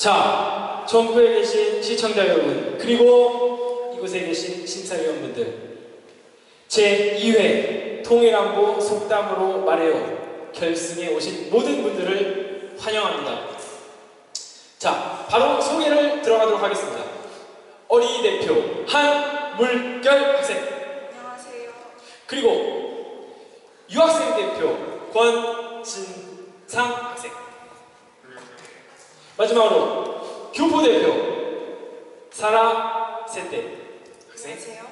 자, 전국에 계신 시청자 여러분, 그리고 이곳에 계신 심사위원분들, 제 2회 통일안보 속담으로 말해요. 결승에 오신 모든 분들을 환영합니다. 자, 바로 소개를 들어가도록 하겠습니다. 어린이 대표 한물결 학생, 안녕하세요. 그리고 유학생 대표 권진상 학생. 마지막으로 교포 대표 사라 세대 학생. 안녕하세요.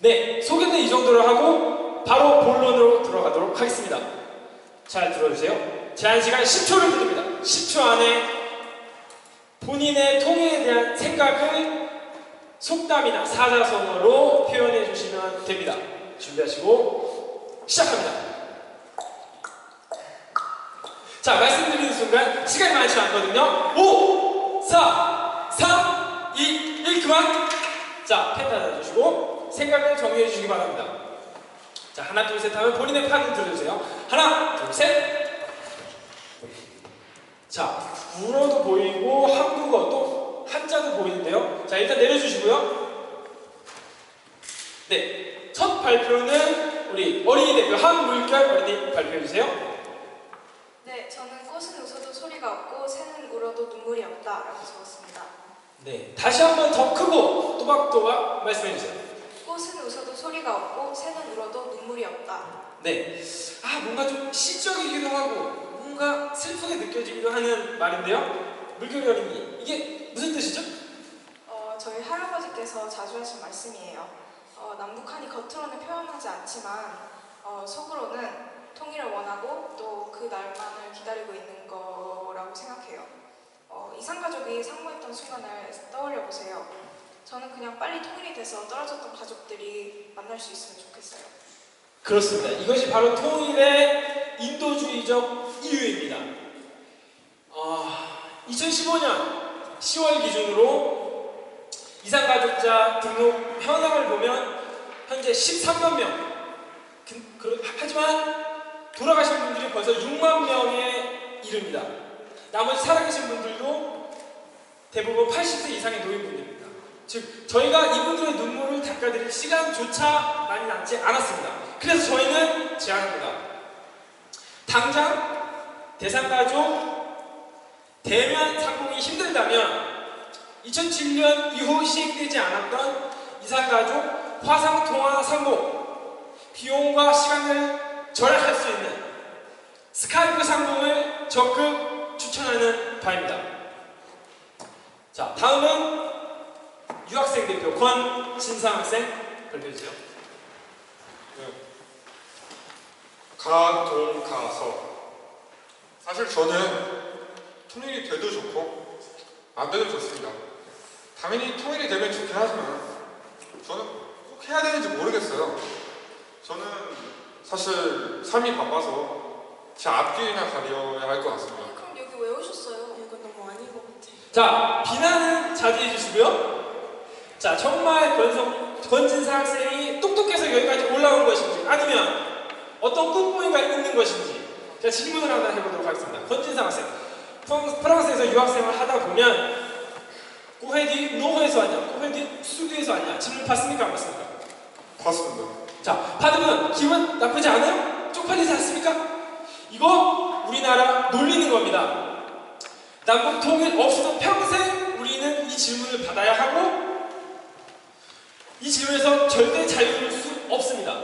네, 소개는 이 정도로 하고 바로 본론으로 들어가도록 하겠습니다. 잘 들어주세요. 제한 시간 10초를 드립니다. 10초 안에 본인의 통일에 대한 생각을 속담이나 사자성어로 표현해 주시면 됩니다. 준비하시고 시작합니다. 자, 말씀드리는 순간 시간이 많지 않거든요. 5, 4, 3, 2, 1 그만. 자, 펜 닫아주시고 생각을 정리해 주시기 바랍니다. 자, 하나, 둘, 셋 하면 본인의 판을 들어주세요. 하나, 둘, 셋. 자, 불어도 보이고 한국어 또 한자도 보이는데요. 자, 일단 내려주시고요. 네, 첫 발표는 우리 어린이 대표 한물결 어린이 발표해 주세요. 네, 저는 꽃은 웃어도 소리가 없고 새는 울어도 눈물이 없다라고 적었습니다. 네, 다시 한번 더 크고 또박또박 말씀해 주세요. 꽃은 웃어도 소리가 없고 새는 울어도 눈물이 없다. 네, 아 뭔가 좀 시적이기도 하고 뭔가 슬프게 느껴지기도 하는 말인데요. 물결이 어린이 이게 무슨 뜻이죠? 어, 저희 할아버지께서 자주 하신 말씀이에요. 어, 남북한이 겉으로는 표현하지 않지만 어, 속으로는 통일을 원하고 또 그 날만을 기다리고 있는 거라고 생각해요. 어, 이산가족이 상봉했던 순간을 떠올려 보세요. 저는 그냥 빨리 통일이 돼서 떨어졌던 가족들이 만날 수 있으면 좋겠어요. 그렇습니다. 이것이 바로 통일의 인도주의적 이유입니다. 아, 2015년 10월 기준으로 이산가족자 등록 현황을 보면 현재 13만 명. 그, 그, 하지만 돌아가신 분들이 벌써 6만 명에 이릅니다. 나머지 살아계신 분들도 대부분 80세 이상의 노인분들입니다. 즉 저희가 이분들의 눈물을 닦아드릴 시간조차 많이 남지 않았습니다. 그래서 저희는 제안합니다. 당장 대상가족 대면 상봉이 힘들다면 2007년 이후 시행되지 않았던 이산가족 화상통화 상봉 비용과 시간을 절약할 수 있는 스카이프 상봉을 적극 추천하는 바입니다. 자, 다음은 유학생 대표 권진상 학생 발표해 주세요. 가동가서 사실 저는 통일이 돼도 좋고 안 돼도 좋습니다. 당연히 통일이 되면 좋긴 하지만 저는 꼭 해야 되는지 모르겠어요. 저는 사실 삶이 바빠서 제 앞길이나 가려야 할 것 같습니다. 그럼 여기 왜 오셨어요? 이건 너무 아닌 것 같아. 자, 비난은 자제해 주시고요. 자, 정말 권성, 권진사 학생이 똑똑해서 여기까지 올라온 것인지 아니면 어떤 꿈꾸미가 있는 것인지 제가 질문을 하나 해보도록 하겠습니다. 권진사 학생, 프랑- 프랑스에서 유학생을 하다 보면 꼬헤디 노호에서 왔냐, 꼬헤디 수두에서 왔냐 질문 받습니까 안 받습니까? 봤습니다. 자, 받으면 기분 나쁘지 않아요? 쪽팔리지 않습니까? 이거 우리나라 놀리는 겁니다. 남북 통일 없어도 평생 우리는 이 질문을 받아야 하고 이 질문에서 절대 자유로울 수 없습니다.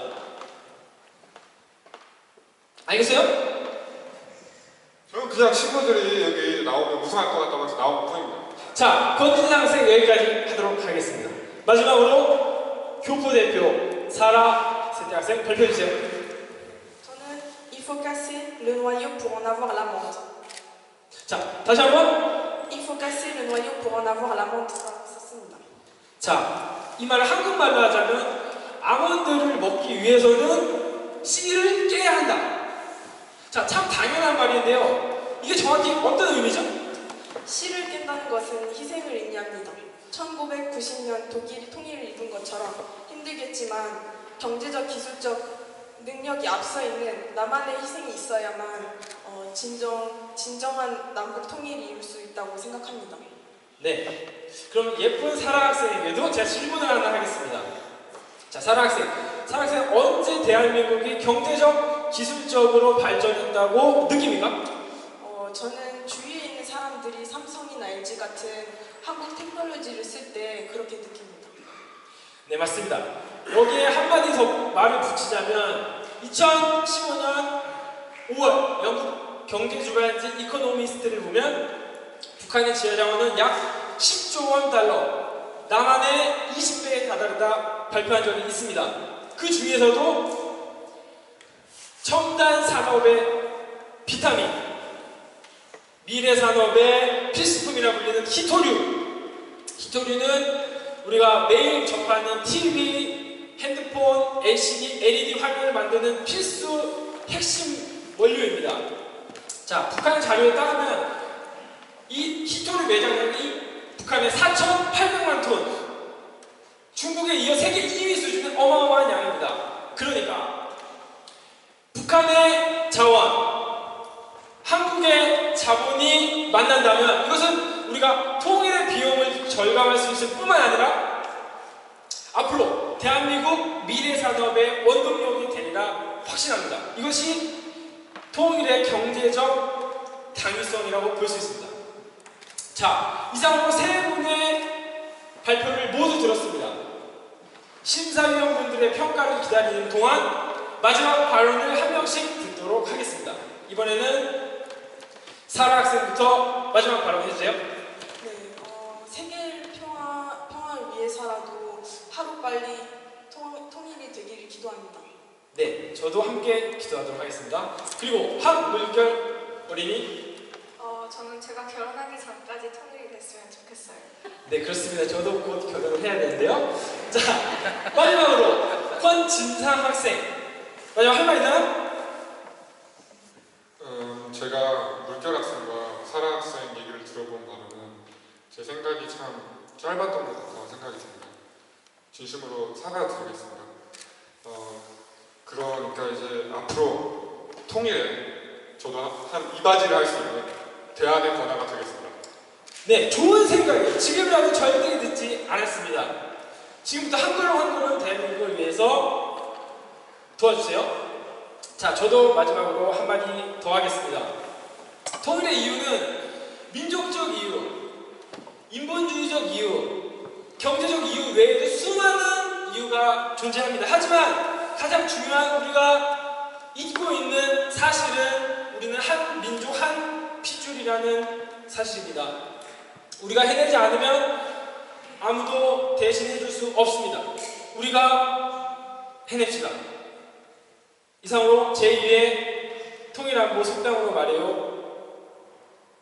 알겠어요? 저는 그냥 친구들이 여기 나오면 우승할 것 같다고 해서 나온 뿐입니다. 자, 권진상 학생 여기까지 하도록 하겠습니다. 마지막으로 교포 대표 사라 학생 발표해 주세요. 저는 il faut casser le noyau pour en avoir l'amande. 자, 다시 한번 Il faut casser le noyau pour en avoir l'amende라고 썼습니다. 자, 이 말을 한국말로 하자면 아몬드를 먹기 위해서는 씨를 깨야 한다. 자, 참 당연한 말인데요. 이게 정확히 어떤 의미죠? 씨를 깬다는 것은 희생을 의미합니다. 1990년 독일이 통일을 이룬 것처럼 힘들겠지만 경제적, 기술적 능력이 앞서 있는 나만의 희생이 있어야만 어, 진정 진정한 남북 통일이 이룰 수 있다고 생각합니다. 네. 그럼 예쁜 사라 학생에게도 제가 질문을 하나 하겠습니다. 자, 사라 학생. 사라 학생 언제 대한민국이 경제적, 기술적으로 발전했다고 느낍니까? 어, 저는 주위에 있는 사람들이 삼성이나 LG 같은 한국 테크놀로지를 쓸 때 그렇게 느낍니다. 네, 맞습니다. 여기에 한마디 더 말을 붙이자면 2015년 5월 영국 경제주간지 이코노미스트를 보면 북한의 지하자원은 약 10조 원 달러, 남한의 20배에 다다르다 발표한 적이 있습니다. 그 중에서도 첨단 산업의 비타민, 미래 산업의 필수품이라 불리는 히토류. 히토류는 우리가 매일 접하는 TV, 핸드폰, LCD, LED 화면을 만드는 필수 핵심 원료입니다. 자, 북한 자료에 따르면 이 히토류 매장량이 북한의 4,800만 톤, 중국에 이어 세계 2위 수준의 어마어마한 양입니다. 그러니까 북한의 자원, 한국의 자본이 만난다면 이것은 우리가 통일의 비용을 절감할 수 있을 뿐만 아니라 앞으로 대한민국 미래 산업의 원동력이 되리라 확신합니다. 이것이 통일의 경제적 당위성이라고 볼 수 있습니다. 자, 이상으로 세 분의 발표를 모두 들었습니다. 심사위원분들의 평가를 기다리는 동안 마지막 발언을 한 명씩 듣도록 하겠습니다. 이번에는 사라 학생부터 마지막 발언 해주세요. 네, 어, 세계 평화 평화를 위해서라도 하루 빨리 통, 통일이 되기를 기도합니다. 네, 저도 함께 기도하도록 하겠습니다. 그리고 한물결 어린이. 어, 저는 제가 결혼하기 전까지 통일이 됐으면 좋겠어요. 네, 그렇습니다. 저도 곧 결혼을 해야 되는데요. 자, 마지막으로 권진상 학생. 마지막 할 말 있나요? 음, 제가 물결 학생과 사라 학생 얘기를 들어본 바로는 제 생각이 참 짧았던 것 같다고 생각이 듭니다. 진심으로 사과드리겠습니다. 어, 그러니까 이제 앞으로 통일에 저도 한 이바지를 할 수 있는 대안의 권한가 되겠습니다. 네, 좋은 생각이에요. 지금이라도 절대 듣지 않았습니다. 지금부터 한 걸음 한 걸음 대한민국을 위해서 도와주세요. 자, 저도 마지막으로 한마디 더 하겠습니다. 통일의 이유는 민족적 이유, 인본주의적 이유, 경제적 이유 외에도 수많은 이유가 존재합니다. 하지만 가장 중요한 우리가 잊고 있는 사실은 우리는 한 민족 한 핏줄이라는 사실입니다. 우리가 해내지 않으면 아무도 대신해 줄 수 없습니다. 우리가 해냅시다. 이상으로 제2회 통일안보 속담으로 말해요.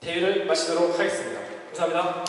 대회를 마치도록 하겠습니다. 감사합니다.